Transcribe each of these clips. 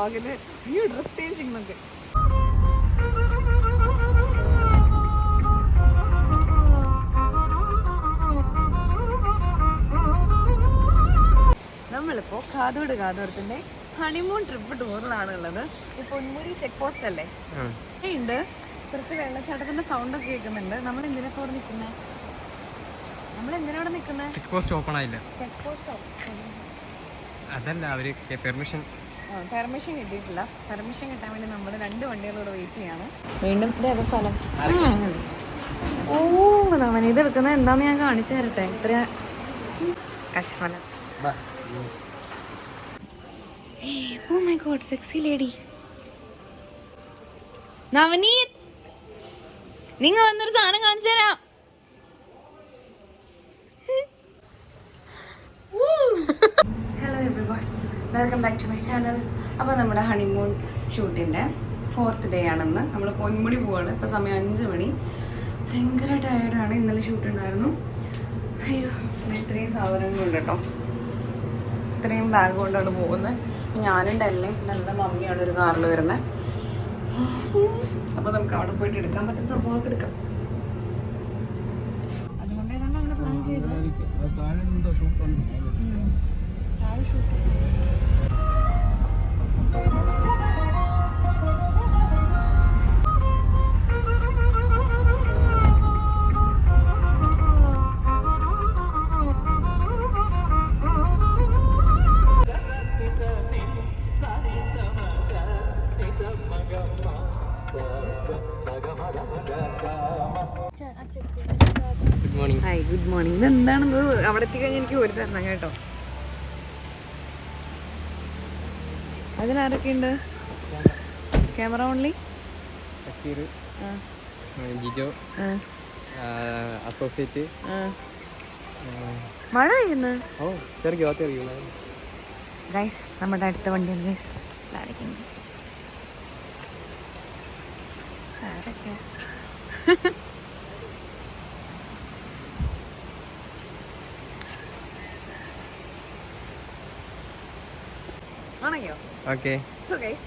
ആകെ ഈ dress changing നമുക്ക് നമ്മളിപ്പോ കാതോട് കാതോടത്തിന്റെ ഹണിമൂൺ ട്രിപ്പ് ടൂറിലാണ് ഉള്ളത്. ഇപ്പൊ ഒന്നൂരി ചെക്ക് പോസ്റ്റ് അല്ലേ? ഉണ്ട് കുറച്ച് വെള്ളച്ചാട്ടത്തിന്റെ സൗണ്ട് ഒക്കെ കേൾക്കുന്നുണ്ട്. നമ്മൾ എന്തിനൊക്കെ അവിടെ നിൽക്കുന്നത് നമ്മൾ എന്തിനാ നിൽക്കുന്നത് ചെക്ക് പോസ്റ്റ് ഓപ്പൺ ആയില്ല. ചെക്ക് പോസ്റ്റ് അതല്ല അവർ പെർമിഷൻ പെർമിഷൻ കിട്ടിയിട്ടില്ല. പെർമിഷൻ കിട്ടാൻ വേണ്ടി നമ്മൾ രണ്ട് വണ്ടികളോട് വെയിറ്റ് ചെയ്യാണ്. വീണ്ടും ഇതേതാ സ്ഥലം. ഓ അവൻ ഇത് എടുക്കുന്നത് എന്താന്ന് ഞാൻ കാണിച്ചു തരട്ടെ? ഇത്ര കശ്മലം. ഓ my God sexy lady Navneet നിങ്ങൾ വന്നൊരു സാധനം കാണിച്ചു തരാം. Welcome back to my channel അപ്പോൾ നമ്മുടെ ഹണിമൂൺ ഷൂട്ടിന്റെ ഫോർത്ത് ഡേ ആണെന്ന് നമ്മൾ പൊന്മുടി പോവാണ്. ഇപ്പോൾ സമയം അഞ്ച് മണി. ഭയങ്കര ടയർഡാണ് ഇന്നലെ ഷൂട്ട് ഉണ്ടായിരുന്നു. അയ്യോ പിന്നെ ഇത്രയും സാധനങ്ങളുണ്ട് കേട്ടോ. ഇത്രയും ബാഗ് കൊണ്ടാണ് പോകുന്നത് ഞാനും അല്ലേ നല്ല മമ്മിയാണ് ഒരു കാറിൽ വരുന്നത് അപ്പോൾ നമുക്ക് അവിടെ പോയിട്ട് എടുക്കാൻ പറ്റുന്ന സംഭവമൊക്കെ എടുക്കാം. അതുകൊണ്ട് ഏതാണ്ട് അങ്ങനെ പ്ലാൻ ചെയ്തു താഴെ ഷൂട്ട് ഗുഡ് മോർണിംഗ് ഇത് എന്താണെന്ന് അവിടെ എത്തിക്കഴിഞ്ഞാൽ എനിക്ക് ഒരു തരണം കേട്ടോ. അതിലാരൊക്കെ ഉണ്ട് ക്യാമറ ഓൺലി ജിജോ അസോസിയേറ്റ് മഴ പെയ്യുന്നു? ഗൈസ് നമ്മുടെ അടുത്ത വണ്ടിയാണ് ഗൈസ് ആരൊക്കെ ആണെങ്കിയോ ഓക്കെ. സോ ഗൈസ്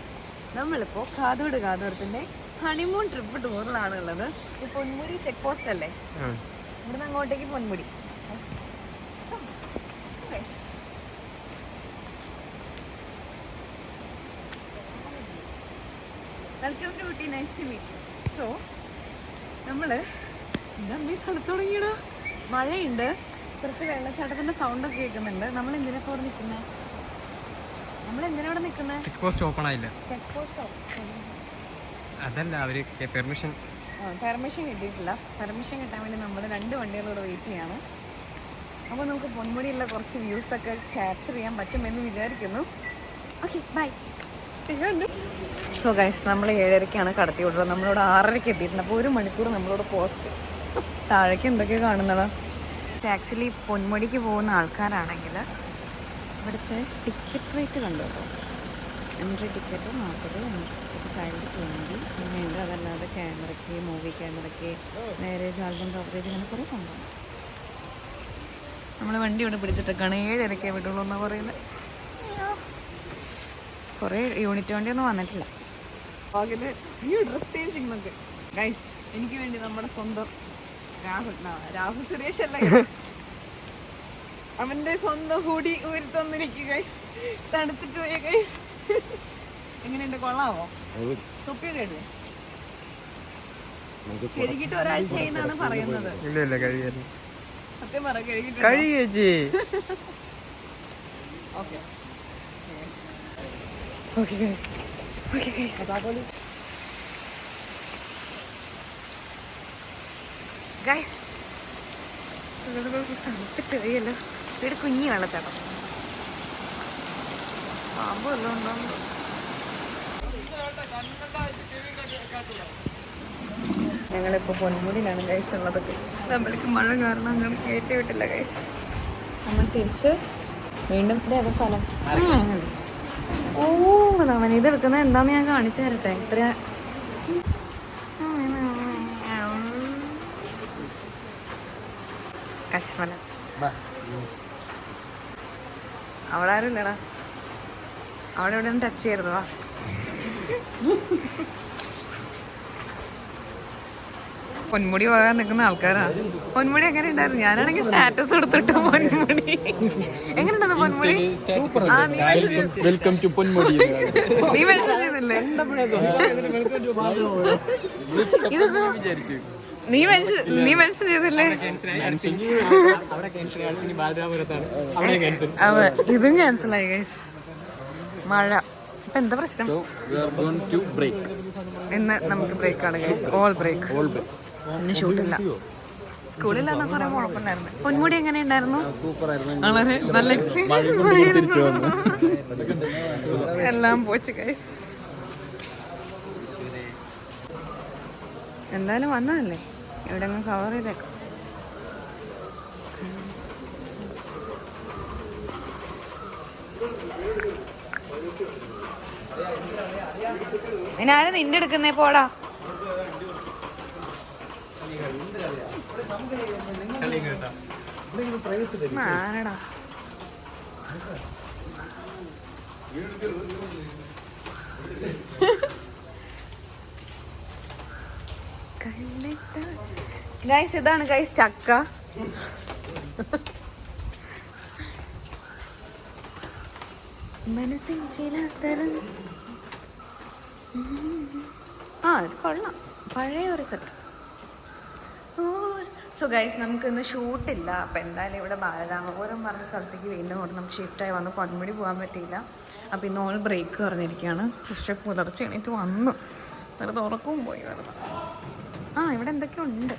നമ്മളിപ്പോൾ കാതോട് കാതോരത്തിന്റെ ഹണിമൂൺ ട്രിപ്പ് ടൂറിലാണ് ഉള്ളത്. ഈ പൊന്മുടി ചെക്ക് പോസ്റ്റ് അല്ലേ? ഇവിടുന്ന് അങ്ങോട്ടേക്ക് Ponmudi. Welcome to Ooty nice to meet so നമ്മൾ എന്താ അമ്മേ തണുത്ത് തുടങ്ങിയടാ മഴയുണ്ട്. കുറച്ച് വെള്ളച്ചാട്ടത്തിന്റെ സൗണ്ട് ഒക്കെ കേൾക്കുന്നുണ്ട്. നമ്മൾ എന്തിനൊക്കെ നിൽക്കുന്നത് നമ്മൾ എന്തിനാ അവിടെ നിൽക്കുന്നത് ചെക്ക് പോസ്റ്റ് ഓപ്പൺ ആയില്ല? ചെക്ക് പോസ്റ്റോ അതല്ല അവർ പെർമിഷൻ പെർമിഷൻ കിട്ടിയിട്ടില്ല. പെർമിഷൻ കിട്ടാൻ വേണ്ടി നമ്മൾ രണ്ട് വണ്ടികളോട് വെയിറ്റ് ചെയ്യാണ്. അപ്പോൾ നമുക്ക് പൊന്മുടിയുള്ള കുറച്ച് വ്യൂസ് ഒക്കെ ക്യാപ്ചർ ചെയ്യാൻ പറ്റുമെന്ന് വിചാരിക്കുന്നു. ഓക്കെ ബൈ സോ ഗൈസ് നമ്മൾ ഏഴരയ്ക്കാണ് കടത്തി വിടുന്നത്. നമ്മളോട് ആറരയ്ക്ക് എത്തിയിട്ടുണ്ട്. അപ്പോൾ ഒരു മണിക്കൂർ നമ്മളോട് പോസ്റ്റ് താഴേക്ക് എന്തൊക്കെയാണ് കാണുന്നതാ? ആക്ച്വലി പൊന്മുടിക്ക് പോകുന്ന ആൾക്കാരാണെങ്കിൽ ഇവിടുത്തെ ടിക്കറ്റ് റേറ്റ് കണ്ടു? കേട്ടോ എൻട്രി ടിക്കറ്റ് നാൽപ്പത് എൻട്രി ചൈൽഡ് ട്വന്റി അങ്ങനെയുണ്ട് അതല്ലാതെ ക്യാമറയ്ക്ക് മൂവി ക്യാമറയ്ക്ക് മാരേജ് ആൽബം കവറേജ് അങ്ങനെ കുറേ സംഭവം. നമ്മൾ വണ്ടി ഇവിടെ പിടിച്ചിട്ടൊക്കെയാണ് ഏഴരക്കേ വിടുള്ളൂ എന്നാണ് പറയുന്നത് കുറേ യൂണിറ്റ് വണ്ടിയൊന്നും വന്നിട്ടില്ല. ആകെ ഈ ഡ്രസ് ചേഞ്ചിങ് ഗൈസ് എനിക്ക് വേണ്ടി നമ്മുടെ സ്വന്തം രാഹുൽ രാഹുൽ സുരേഷ് അല്ല. അവന്റെ സ്വന്തം ഹൂടി ഊരി ഗൈസ് തണുത്തിട്ട് പോയ ഗൈസ് എങ്ങനെയുണ്ട്? കൊള്ളാവോ? തൊപ്പിയൊക്കെ കഴുകിട്ട് ഒരാഴ്ച എന്നാണ് പറയുന്നത്. ഇല്ല ഇല്ല സത്യം പറ കഴുകിട്ട് കഴിയേച്ചി okay. Okay guys okay guys guys തണുത്തിട്ട് വയ്യല്ലോ ഇവിടെ കുഞ്ഞി വെള്ളച്ചാട്ടം. പാമ്പ് വല്ലതും പൊന്മുടിയിലാണ് ഗൈസ് ഉള്ളതൊക്കെ. നമ്മൾക്ക് മഴ കാരണം ഞങ്ങൾ കയറ്റി വിട്ടില്ല ഗൈസ് നമ്മൾ തിരിച്ച് വീണ്ടും ഇതേ സ്ഥലം. ഓ അവൻ ഇത് എടുക്കുന്നത് എന്താന്ന് ഞാൻ കാണിച്ചു തരട്ടെ? ഇത്ര കശ്മലം അവിടെ ആരും ഇല്ലടാ അവിടെ ഇവിടെ ഒന്ന് ടച്ച് ചെയ്യരുത് വാ. പൊന്മുടി പോകാൻ നിൽക്കുന്ന ആൾക്കാരാ. പൊന്മുടി എങ്ങനെ ഉണ്ടായിരുന്നു? ഞാനാണെങ്കിൽ സ്റ്റാറ്റസ് എടുത്തിട്ട് പൊന്മുടി. എങ്ങനെയുണ്ടത് പൊന്മുടി? Welcome to Ponmudi. നീ മെൻഷൻ ചെയ്തില്ലേ? ഇതിപ്പോ നീ മെൻഷൻ നീ മെൻഷൻ ചെയ്തില്ലേ? അതെ ഇതും ക്യാൻസൽ ആയി ഗൈസ് മഴ. ഇപ്പൊ എന്താ പ്രശ്നം? ഇന്ന് നമുക്ക് ബ്രേക്ക് ആണ് ഗൈസ് ഓൾ ബ്രേക്ക് ഇന്ന് ഷൂട്ടില്ല സ്കൂളിലാണ് കുറെ കുഴപ്പമുണ്ടായിരുന്നു പൊന്മുടി എങ്ങനെ ഉണ്ടായിരുന്നു വളരെ നല്ല എക്സ്പീരിയൻസ് എല്ലാം പോച്ച് ഗൈസ് എന്തായാലും വന്നതല്ലേ? ഇവിടെ അങ്ങ് കവർ ചെയ്തേക്കാം. അതിനാരും നിന്റെ എടുക്കുന്നേ? പോടാ. ആരടാ? ഗൈസ് ഇതാണ് ഗൈസ് ചക്ക. മനസ്സിൻ ചില തരം ആ ഇത് കൊള്ളാം. പഴയ ഒരു സെറ്റ് സോ ഗൈസ് നമുക്കിന്ന് ഷൂട്ടില്ല അപ്പം എന്തായാലും ഇവിടെ ബാലരാമപുരം പറഞ്ഞ സ്ഥലത്തേക്ക് വീണ്ടും കൊണ്ട് നമുക്ക് ഷിഫ്റ്റായി വന്ന്. പൊന്മുടി പോകാൻ പറ്റിയില്ല. അപ്പം ഇന്ന് ഓൾ ബ്രേക്ക് പറഞ്ഞിരിക്കുകയാണ്. പക്ഷേ പുലർച്ചെ എണീറ്റ് വന്നു. വെറുതെ ഉറക്കവും പോയി വെറുതെ. ആ ഇവിടെ എന്തൊക്കെയോ ഉണ്ട്.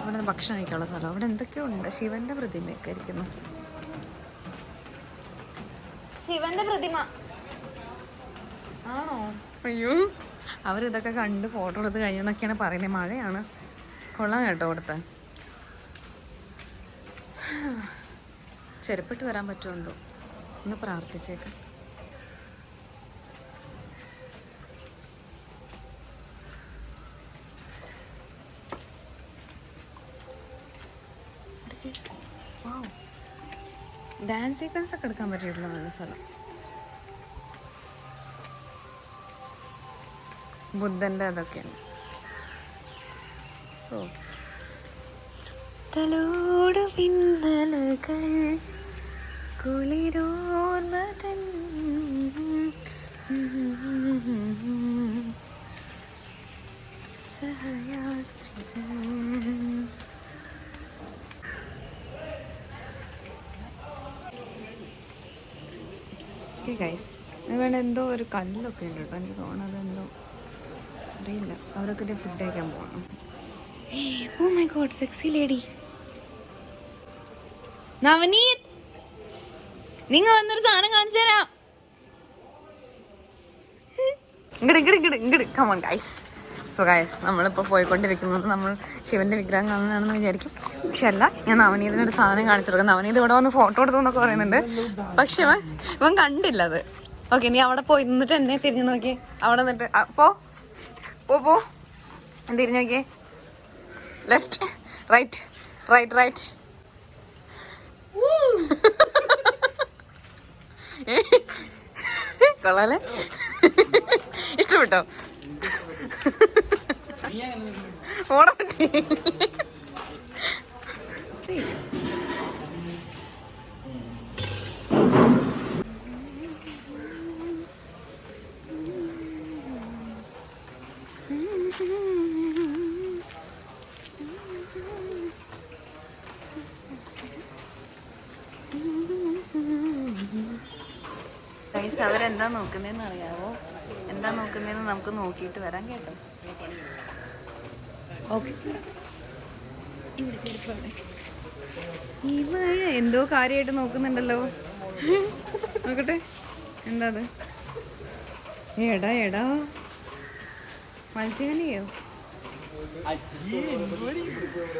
ഇവിടെ ഭക്ഷണം കഴിക്കാനുള്ള സ്ഥലം. അവിടെ എന്തൊക്കെയോ ഉണ്ട്. ശിവന്റെ പ്രതിമയൊക്കെ ഇരിക്കുന്നു ശിവന്റെ പ്രതിമ. ആണോ? അയ്യോ അവരിതൊക്കെ കണ്ട് ഫോട്ടോ എടുത്ത് കഴിഞ്ഞെന്നൊക്കെയാണ് പറയുന്നത് മഴയാണ്. കൊള്ളാം കേട്ടോ അവിടുത്തെ. ചെരുപ്പിട്ട് വരാൻ പറ്റുമോ എന്തോ? ഒന്ന് പ്രാർത്ഥിച്ചേക്കാം. ഡാൻസ് സീക്വൻസ് ഒക്കെ എടുക്കാൻ പറ്റിയിട്ടുള്ള നല്ല സ്ഥലം. ബുദ്ധന്റെ അതൊക്കെയാണ്. ഓ. തലോട് പിന്നലകൾ കുളിരോർമതൻ സഹയാത്രികൻ ഗൈസ് ഇവിടെ എന്തോ ഒരു കല്ലൊക്കെ ഉണ്ട് കേട്ടോ. എനിക്ക് തോന്നുന്നത് എന്തോ അറിയില്ല. അവരൊക്കെ ഫുഡ് കഴിക്കാൻ പോകണം ഓ my God sexy lady Navneet നിങ്ങ വന്നൊരു സാധനം കാണിച്ചു തരാം ഇങ്ങട് ഇങ്ങട് ഇങ്ങട്. ഇങ്ങോട്ട് കമോൺ ഗൈസ് സോ ഗൈസ് നമ്മളിപ്പോൾ പോയിക്കൊണ്ടിരിക്കുന്നത് നമ്മൾ ശിവന്റെ വിഗ്രഹം കാണാനാണെന്ന് വിചാരിക്കും. പക്ഷെ അല്ല ഞാൻ നവനീതിനൊരു സാധനം കാണിച്ചു കൊടുക്കുന്നത് നവനീത് ഇവിടെ വന്ന് ഫോട്ടോ എടുത്തു എന്നൊക്കെ പറയുന്നുണ്ട്. പക്ഷെ ഇവൻ ഇവൻ കണ്ടില്ല അത് ഓക്കെ നീ അവിടെ പോയി നിന്നിട്ട് എന്നെ തിരിഞ്ഞു നോക്കി. അവിടെ നിന്നിട്ട് പോ. പോ പോ. തിരിഞ്ഞു നോക്കിയേ ലെഫ്റ്റ് റൈറ്റ് റൈറ്റ് റൈറ്റ് കൊള്ളാലേ ഇഷ്ടപ്പെട്ടോ? അവരെന്താ നോക്കുന്നതെന്ന് അറിയാവോ? എന്താ നോക്കുന്നതെന്ന് നമുക്ക് നോക്കിയിട്ട് വരാം കേട്ടോ. ഓക്കെ. ഇവിടെ എന്തോ കാര്യമായിട്ട് നോക്കുന്നുണ്ടല്ലോ. നോക്കട്ടെ. എന്താ അത് എടാ എടാ. മത്സ്യകനിയോ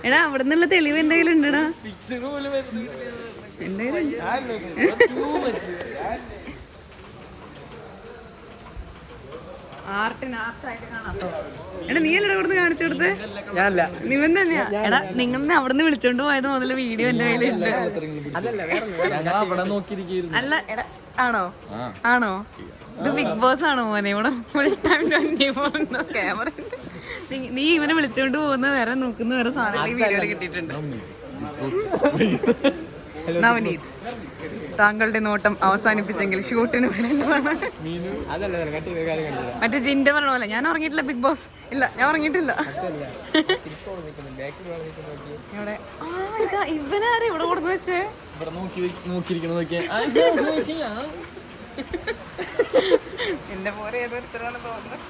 എടാ അവിടെ നിന്നുള്ള തെളിവ് എന്തെങ്കിലും ഉണ്ടടാ. എന്തെങ്കിലും ആർട്ടിന് ആർട്ടായിട്ട് കാണാം. എടാ നീ അല്ലടാ ഇവിടുന്ന് ഞാനല്ല. നിവൻ തന്നെയാ. എടാ നിങ്ങൾ അവിടുന്ന് വിളിച്ചോണ്ട് പോയത് മുതൽ വീഡിയോ എന്റെ കയ്യിലുണ്ട്. അല്ല എടാ ആണോ? ആണോ? ഇത് ബിഗ് ബോസ് ആണോ മോനെ? ഇവിടെ full time twenty four camera നീ ഇവനെ വിളിച്ചോണ്ട് പോകുന്ന വേറെ നോക്കുന്ന വേറെ സാധനങ്ങൾ ഈ വീഡിയോയിൽ കിട്ടിയിട്ടുണ്ട്. നവനീത്. താങ്കളുടെ നോട്ടം അവസാനിപ്പിച്ചെങ്കിൽ ഷൂട്ടിന് മറ്റേ ജിന്റെ പറഞ്ഞ പോലെ ഞാൻ ഉറങ്ങിയിട്ടില്ല ബിഗ് ബോസ് ഇല്ല ഞാൻ ഉറങ്ങിയിട്ടില്ല. ഇവനാരെ ഇവിടെ കൊടുത്തു വെച്ചേ? എന്റെ പോലെ ഏതൊരുത്തരാണ് തോന്നുന്നത്.